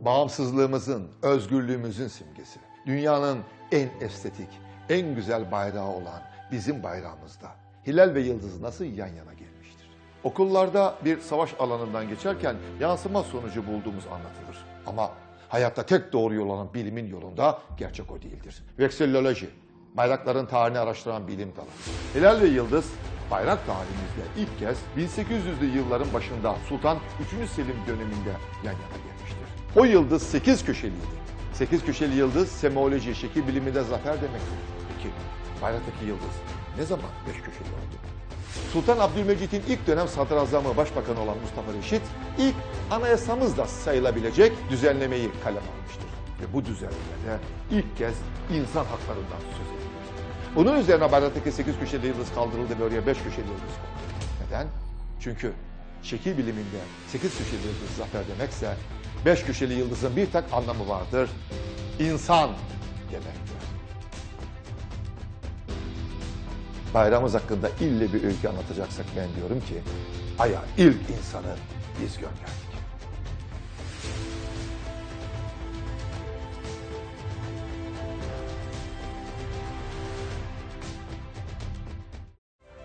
bağımsızlığımızın, özgürlüğümüzün simgesi. Dünyanın en estetik, en güzel bayrağı olan bizim bayrağımızda hilal ve yıldız nasıl yan yana gelmiştir? Okullarda bir savaş alanından geçerken yansıma sonucu bulduğumuz anlatılır. Ama hayatta tek doğru yol olan bilimin yolunda gerçek o değildir. Vexilloloji, bayrakların tarihini araştıran bilim dalı. Hilal ve yıldız bayrak tarihimizde ilk kez 1800'lü yılların başında Sultan 3. Selim döneminde yan yana gelmiştir. O yıldız 8 köşeliydi. 8 köşeli yıldız semoloji, şekil biliminde zafer demektir. Peki bayraktaki yıldız ne zaman 5 köşeli oldu? Sultan Abdülmecit'in ilk dönem sadrazamı başbakanı olan Mustafa Reşit ilk anayasamız da sayılabilecek düzenlemeyi kaleme almıştır. Ve bu düzenlemede ilk kez insan haklarından söz edilir. Bunun üzerine bayraktaki 8 köşeli yıldız kaldırıldı ve oraya 5 köşeli yıldız kondu. Neden? Çünkü şekil biliminde 8 köşeli yıldız zafer demekse 5 köşeli yıldızın bir tek anlamı vardır. İnsan demektir. Bayramımız hakkında ille bir öykü anlatacaksak ben diyorum ki Ay'a ilk insanı biz gönderdik.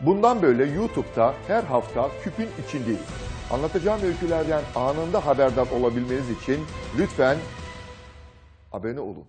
Bundan böyle YouTube'da her hafta küpün içindeyiz. Anlatacağım öykülerden anında haberdar olabilmeniz için lütfen abone olun.